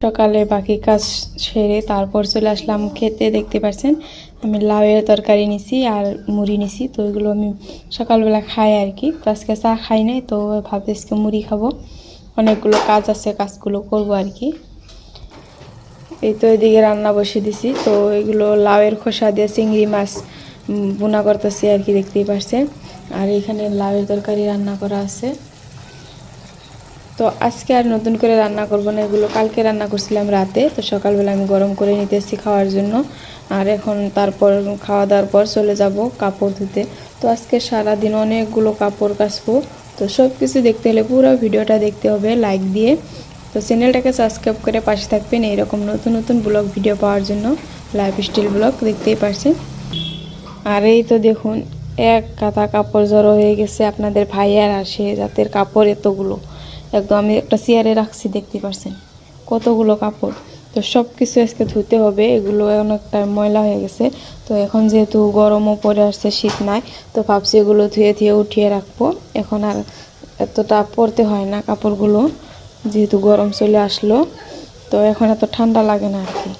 সকালে বাকি কাজ সেরে তারপর চলে আসলাম খেতে, দেখতে পাচ্ছেন আমি লাউয়ের তরকারি নিছি আর মুড়ি নিছি, তো এগুলো আমি সকালবেলা খাই আর কি। তো আজকে চা খাই নাই, তো ভাবছি আজকে মুড়ি খাব। অনেকগুলো কাজ আছে, কাজগুলো করব আর কি। এই তো এদিকে রান্না বসিয়ে দিছি, তো এগুলো লাউয়ের খোসা দিয়ে চিংড়ি মাছ ভুনা করতেছি আর কি, দেখতেই পারছেন। আর এখানে লাউয়ের তরকারি রান্না করা আছে। তো আজকে আর নতুন করে রান্না করব না, এগুলো কালকে রান্না করছিলাম রাতে। তো সকালবেলা আমি গরম করে নিতেছি খাওয়ার জন্য। আর এখন তারপর খাওয়া দাওয়ার পর চলে যাব কাপড় ধুতে। তো আজকে সারা দিন অনেকগুলো কাপড় কাচবো। তো সব কিছু দেখতে হলে পুরো ভিডিওটা দেখতে হবে লাইক দিয়ে। তো চ্যানেলটাকে সাবস্ক্রাইব করে পাশে থাকবেন, এইরকম নতুন নতুন ব্লগ ভিডিও পাওয়ার জন্য। লাইফ স্টাইল ব্লগ দেখতেই পারছেন। আর এই তো দেখুন, এক কাঁথা কাপড় জড়ো হয়ে গেছে আপনাদের ভাইয়ার আসে জাতের কাপড় এতগুলো। একদম আমি একটা চেয়ারে রাখছি, দেখতে পারছেন? কতগুলো কাপড়? তো সব কিছু আজকে ধুতে হবে, এগুলো অনেকটা ময়লা হয়ে গেছে। তো এখন যেহেতু গরমও পড়ে আসছে, শীত নাই, তো ভাবছি এগুলো ধুয়ে ধুয়ে উঠিয়ে রাখব। এখন আর এতটা পরতে হয় না কাপড়গুলো, যেহেতু গরম চলে আসলো, তো এখন এত ঠান্ডা লাগে না আর কি।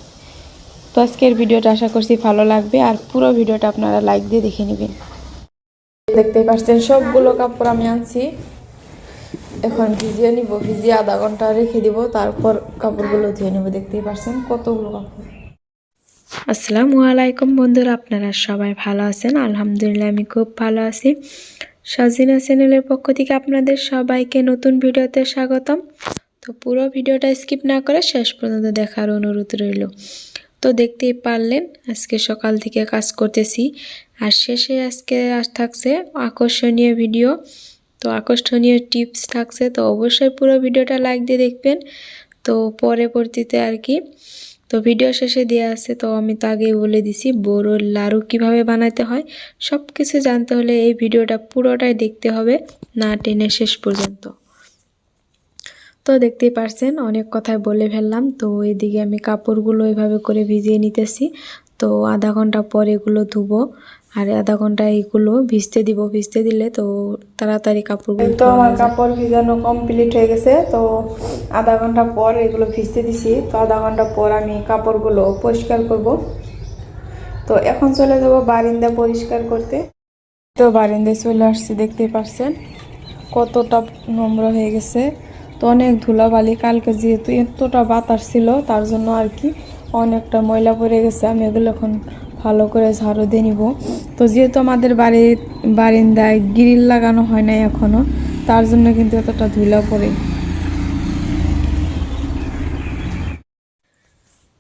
তো আজকের ভিডিওটা আশা করছি ভালো লাগবে আর পুরো ভিডিওটা আপনারা লাইক দিয়ে দেখে নেবেন। দেখতেই পাচ্ছেন, সবগুলো কাপড় আমি আনছি। এখন ভিজিয়ে নিব, ভিজিয়ে আধা ঘণ্টা রেখে দিব, তারপর কাপড়গুলো ধুয়ে নেব, দেখতেই পাচ্ছেন কতগুলো কাপড়। আসসালামু আলাইকুম বন্ধুরা, আপনারা সবাই ভালো আছেন? আলহামদুলিল্লাহ, আমি খুব ভালো আছি। সাজিনা চ্যানেলের পক্ষ থেকে আপনাদের সবাইকে নতুন ভিডিওতে স্বাগতম। তো পুরো ভিডিওটা স্কিপ না করে শেষ পর্যন্ত দেখার অনুরোধ রইল। তো দেখতেই পারলেন, আজকে সকাল থেকে কাজ করতেছি। আর শেষে আজকে আজ থাকছে আকর্ষণীয় ভিডিও। তো আকর্ষণীয় টিপস থাকছে, তো অবশ্যই পুরো ভিডিওটা লাইক দিয়ে দেখবেন। তো পরবর্তীতে আর কি, তো ভিডিও শেষে দেওয়া আছে, তো আমি তো আগেই বলে দিছি বড়োর লাড়ু কীভাবে বানাতে হয় সব কিছু জানতে হলে এই ভিডিওটা পুরোটাই দেখতে হবে, না টেনে শেষ পর্যন্ত। তো দেখতেই পারছেন, অনেক কথাই বলে ফেললাম। তো এদিকে আমি কাপড়গুলো এভাবে করে ভিজিয়ে নিতেছি। তো আধা ঘণ্টা পর এগুলো ধুবো। আর আধা ঘণ্টা এগুলো ভিজতে দিব। ভিজতে দিলে তো তাড়াতাড়ি কাপড়গুলো তো আমার কাপড় ভিজানো কমপ্লিট হয়ে গেছে। তো আধা ঘণ্টা পর এগুলো ভিজতে দিছি। তো আধা ঘণ্টা পর আমি কাপড়গুলো পরিষ্কার করব। তো এখন চলে যাব বারিন্দা পরিষ্কার করতে। তো বারিন্দায় চলে আসছি, দেখতেই পারছেন। কতটা নম্র হয়ে গেছে। তো অনেক ধুলাবালি। কালকে যেহেতু এতটা বাতাস ছিল, তার জন্য আর কি অনেকটা ময়লা পড়ে গেছে। আমি এগুলো এখন ভালো করে ঝাড়ু দিয়ে নিব। তো যেহেতু আমাদের বাড়ির বারিন্দায় গ্রিল লাগানো হয় নাই এখনও, তার জন্য কিন্তু এতটা ধুলা পড়ে।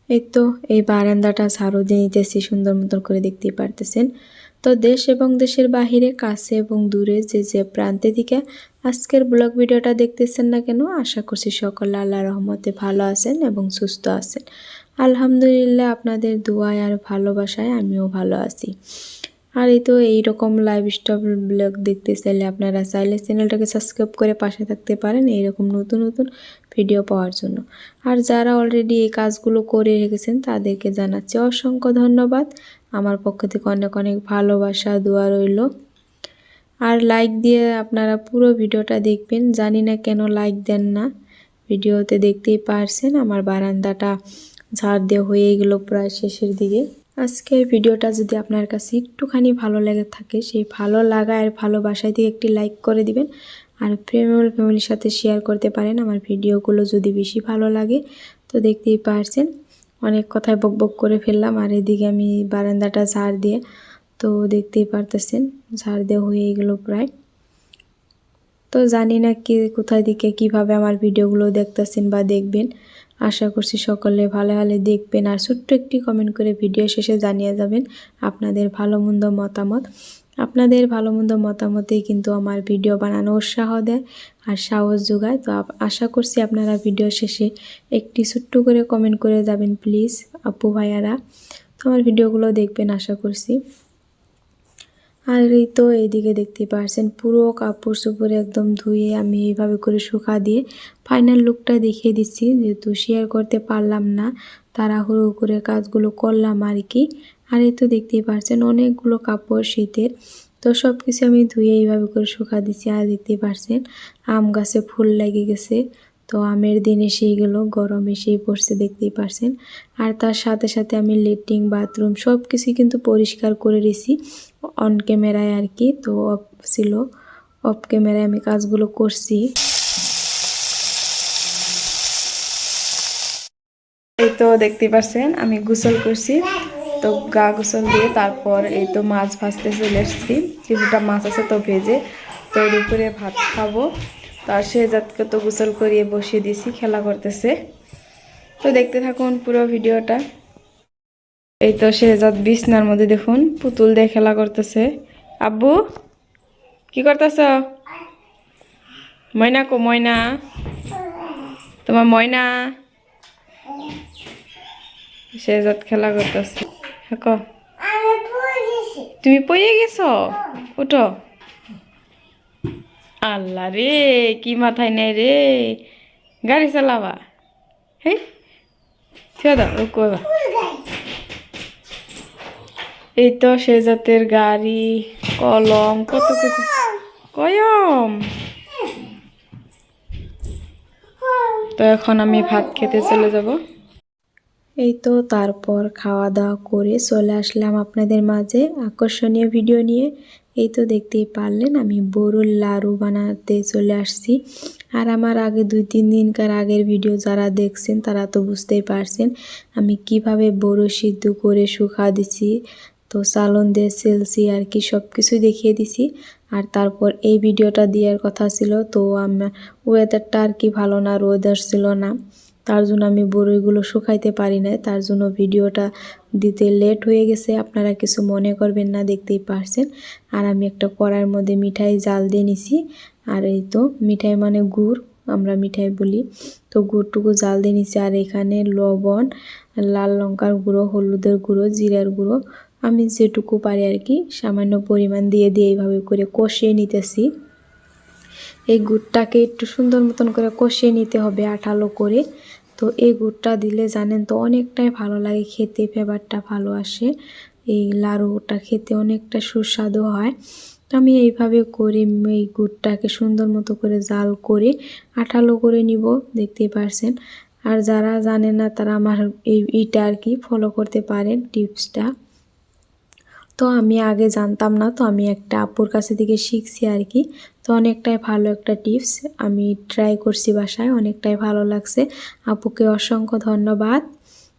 এই তো এই বারান্দাটা ঝাড়ু দিয়ে নিতেছি, সুন্দর মতন করে দেখতেই পারতেছেন। তো দেশ এবং দেশের বাহিরে, কাছে এবং দূরে যে যে প্রান্তে দিকে আজকের ব্লগ ভিডিওটা দেখতেছেন না কেন, আশা করছি সকলে আল্লাহ রহমতে ভালো আছেন এবং সুস্থ আছেন। আলহামদুলিল্লাহ আপনাদের দোয়ায় আর ভালোবাসায় আমিও ভালো আছি। আর এই তো এইরকম লাইভ স্টপ ব্লগ দেখতে চাইলে আপনারা চাইলে চ্যানেলটাকে সাবস্ক্রাইব করে পাশে থাকতে পারেন এইরকম নতুন নতুন ভিডিও পাওয়ার জন্য। আর যারা অলরেডি এই কাজগুলো করে রেখেছেন, তাদেরকে জানাচ্ছি অসংখ্য ধন্যবাদ। আমার পক্ষ থেকে অনেক অনেক ভালোবাসা, দোয়া রইল। আর লাইক দিয়ে আপনারা পুরো ভিডিওটা দেখবেন। জানি না কেন লাইক দেন না। ভিডিওতে দেখতেই পারছেন, আমার বারান্দাটা ঝাড় দিয়ে হয়ে গেলো প্রায় শেষের দিকে। আজকের ভিডিওটা যদি আপনার কাছে একটুখানি ভালো লেগে থাকে, সেই ভালো লাগা আর ভালোবাসায় দিয়ে একটি লাইক করে দিবেন। আর ফ্যামিলি ফ্যামিলির সাথে শেয়ার করতে পারেন। আমার ভিডিওগুলো যদি বেশি ভালো লাগে, তো দেখতেই পারছেন। অনেক কথায় বক বক করে ফেললাম। আর এদিকে আমি বারান্দাটা ঝাড় দিয়ে, তো দেখতেই পারতেছেন, ঝাড় দিয়ে হয়ে গেলো প্রায়। তো জানি না কি কোথায় দিকে, কীভাবে আমার ভিডিওগুলো দেখতেছেন বা দেখবেন। আশা করছি সকলে ভালো ভালো দেখবেন আর ছোট্ট একটি কমেন্ট করে ভিডিও শেষে জানিয়ে যাবেন আপনাদের ভালো মন্দ মতামত। আপনাদের ভালো মন্দ মতামতেই কিন্তু আমার ভিডিও বানানো উৎসাহ দেয় আর সাহস যোগায়। তো আশা করছি আপনারা ভিডিও শেষে একটি ছোট্ট করে কমেন্ট করে যাবেন প্লিজ আপু ভাইয়ারা। তো আমার ভিডিওগুলো দেখবেন, আশা করছি। আর এই তো এইদিকে দেখতে পারছেন, পুরো কাপড় চোপড় একদম ধুয়ে আমি এইভাবে করে শুকা দিয়ে ফাইনাল লুকটা দেখিয়ে দিচ্ছি, যেহেতু শেয়ার করতে পারলাম না, তাড়াহুড়ো করে কাজগুলো করলাম আর কি। আর এই তো দেখতেই পারছেন অনেকগুলো কাপড় শীতের, তো সব কিছু আমি ধুয়ে এইভাবে করে শুকা দিচ্ছি আর দেখতেই পারছেন আম গাছে ফুল লেগে গেছে, তো আমের দিনে সেইগুলো গরম এসেই পড়ছে দেখতেই পারছেন। আর তার সাথে সাথে আমি লেট্রিন বাথরুম সব কিছুই কিন্তু পরিষ্কার করে রেছি অন ক্যামেরায় আর কি, তো অফ ছিল। অফ ক্যামেরায় আমি কাজগুলো করছি। এই তো দেখতে পাচ্ছেন আমি গোসল করছি। তো গা গোসল দিয়ে তারপর এই তো মাছ ভাজতে চলে এসেছি। কিছুটা মাছ আছে তো ভেজে তো দুপুরে ভাত খাব। তার সে জাতকে তো গোসল করিয়ে বসিয়ে দিয়েছি, খেলা করতেছে। তো দেখতে থাকুন পুরো ভিডিওটা। এই তো শেহজাদ বিছনার মধ্যে দেখুন, পুতুল দিয়ে খেলা করতেছে। আব্বু, কি করতেছ? ময়না কো, ময়না। তোমার ময়না? শেহজাদ খেলা করতেছে। হ্যাঁ তুমি পড়ে গেছ? উঠো। আল্লাহ রে, কি মাথায় নেই রে। গাড়ি চালাবা। হ্যাঁ ছেড়ে দাও রুকো এবার। এই তো সে জাতের গাড়ি, কলম, কত কিছু। কয়ম? তো এখন আমি ভাত খেতে চলে যাব। এই তো তারপর খাওয়া দাওয়া করে চলে আসলাম আপনাদের মাঝে আকর্ষণীয় ভিডিও নিয়ে। এই তো দেখতেই পারলেন আমি বড়ুর লাড়ু বানাতে চলে আসছি। আর আমার আগে দুই, তিন দিনকার আগের ভিডিও যারা দেখছেন তারা তো বুঝতেই পারছেন আমি কীভাবে বড়ো সিদ্ধ করে শুকা দিছি। তো সালন দিয়ে সেলসি আর কি সব কিছুই দেখিয়ে দিছি। আর তারপর এই ভিডিওটা দেওয়ার কথা ছিল, তো আমার ওয়েদারটা আর কি ভালো না রোদার ছিল না। তার জন্য আমি বড়ইগুলো শুকাইতে পারি না তার জন্য ভিডিওটা দিতে লেট হয়ে গেছে। আপনারা কিছু মনে করবেন না, দেখতেই পারছেন। আর আমি একটা কড়াইয়ের মধ্যে মিঠাই জাল দিয়ে নিছি। আর এই তো, মিঠাই মানে গুড়, আমরা মিঠাই বলি। তো গুড়টুকু জাল দিয়ে নিছি, আর এখানে লবণ, লাল লঙ্কার গুঁড়ো, হলুদের গুঁড়ো, জিরার গুঁড়ো আমি যেটুকু পারি আর কি, সামান্য পরিমাণ দিয়ে দিয়ে এইভাবে করে কষিয়ে নিতেছি। এই গুড়টাকে একটু সুন্দর মতন করে কষিয়ে নিতে হবে আঠালো করে। তো এই গুড়টা দিলে জানেন তো অনেকটাই ভালো লাগে খেতে, ফ্লেভারটা ভালো আসে। এই লাড়ুটা খেতে অনেকটা সুস্বাদু হয়। তো আমি এইভাবে করে এই গুড়টাকে সুন্দর মতো করে জাল করে আঠালো করে নিব, দেখতেই পারছেন। আর যারা জানে না তারা আমার এই ইটা আর কি ফলো করতে পারেন, টিপসটা। তো আমি আগে জানতাম না, তো আমি একটা আপুর কাছে থেকে শিখছি আর কি তো অনেকটাই ভালো একটা টিপস, আমি ট্রাই করছি বাসায়, অনেকটাই ভালো লাগছে। আপুকে অসংখ্য ধন্যবাদ।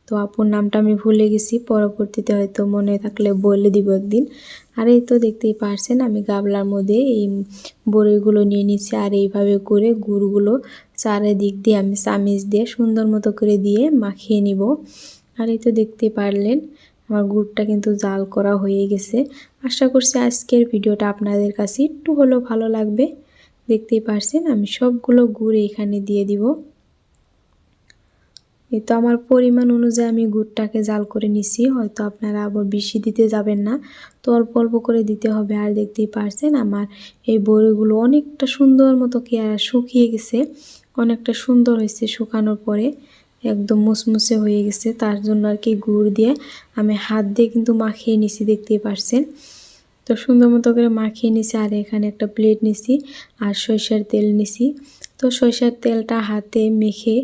তো আপুর নামটা আমি ভুলে গেছি, পরবর্তীতে হয়তো মনে থাকলে বলে দিব একদিন। আর এই তো দেখতেই পারছেন, আমি গাবলার মধ্যে এই বড়িগুলো নিয়ে নিচ্ছি, আর এইভাবে করে গুড়গুলো চারিদিক দিয়ে আমি চামিচ দিয়ে সুন্দর মতো করে দিয়ে মাখিয়ে নিব। আর এই তো দেখতে পারলেন আমার গুড়টা কিন্তু জাল করা হয়ে গেছে। আশা করছি আজকের ভিডিওটা আপনাদের কাছে একটু হলেও ভালো লাগবে। দেখতেই পারছেন, আমি সবগুলো গুড় এখানে দিয়ে দিব। এই তো আমার পরিমাণ অনুযায়ী আমি গুড়টাকে জাল করে নিছি, হয়তো আপনারা আবার বেশি দিতে যাবেন না। তো অল্প অল্প করে দিতে হবে, আর দেখতেই পারছেন আমার এই বড়িগুলো অনেকটা সুন্দর মতো কি আর শুকিয়ে গেছে, অনেকটা সুন্দর হয়েছে শুকানোর পরে। একদম মুসমুসে হয়ে গেছে, তার জন্য আর কি গুড় দিয়ে আমি হাত দিয়ে কিন্তু মাখিয়ে নিছি, দেখতেই পারছেন। তো সুন্দর মতো করে মাখিয়ে নিছি, আর এখানে একটা প্লেট নিছি আর সরিষার তেল নিছি। তো সরিষার তেলটা হাতে মেখে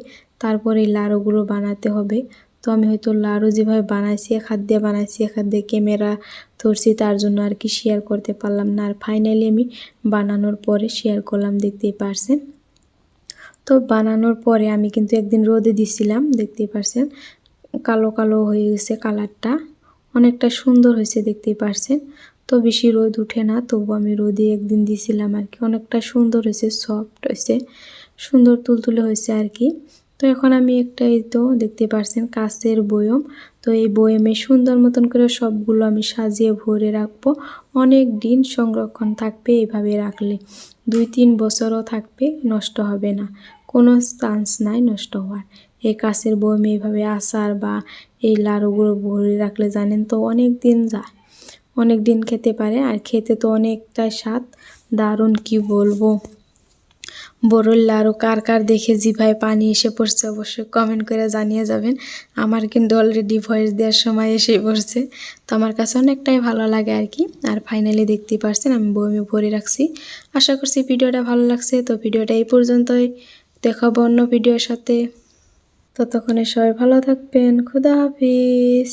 তারপরে লাড়ুগুলো বানাতে হবে। তো আমি হয়তো লাড়ু যেভাবে বানাইছি, এক হাত দিয়ে বানাইছি, এক হাত দিয়ে ক্যামেরা ধরছি, তার জন্য আর কি শেয়ার করতে পারলাম না। আর ফাইনালি আমি বানানোর পরে শেয়ার করলাম, দেখতেই পারছেন। তো বানানোর পরে আমি কিন্তু একদিন রোদে দিছিলাম, দেখতেই পারছেন। কালো কালো হয়ে গেছে কালারটা। অনেকটা সুন্দর হয়েছে, দেখতেই পারছেন। তো বেশি রোদ উঠে না তবু আমি রোদে একদিন দিছিলাম আর কি। অনেকটা সুন্দর হয়েছে সফট হয়েছে, সুন্দর তুলতুলে হয়েছে আর কি। তো এখন আমি একটা এই তো দেখতে পারছেন কাছের বয়ম। তো এই বয়মে সুন্দর মতন করে সবগুলো আমি সাজিয়ে ভরে রাখব। অনেক দিন সংরক্ষণ থাকবে এইভাবে রাখলে। দুই তিন বছরও থাকবে, নষ্ট হবে না। কোনো চান্স নাই নষ্ট হওয়ার। এই কাছের বয়মে এইভাবে আচার বা এই লাড়ুগুলো ভরে রাখলে জানেন তো অনেক দিন যায়। অনেক দিন খেতে পারে আর খেতে তো অনেকটাই স্বাদ। দারুণ কি বলব? বরুল লাড়ু কার কার দেখে জিভায় পানি এসে পড়ছে অবশ্যই কমেন্ট করে জানিয়ে যাবেন। আমার কিন্তু অলরেডি ভয়েস দেওয়ার সময় এসে পড়ছে। তো আমার কাছে অনেকটাই ভালো লাগে আর কি। আর ফাইনালি দেখতেই পারছেন আমি বমি ভরে রাখছি। আশা করছি ভিডিওটা ভালো লাগছে। তো ভিডিওটা এই পর্যন্তই। দেখাবো অন্য ভিডিওর সাথে। ততক্ষণে সবাই ভালো থাকবেন। খুদা হাফিজ।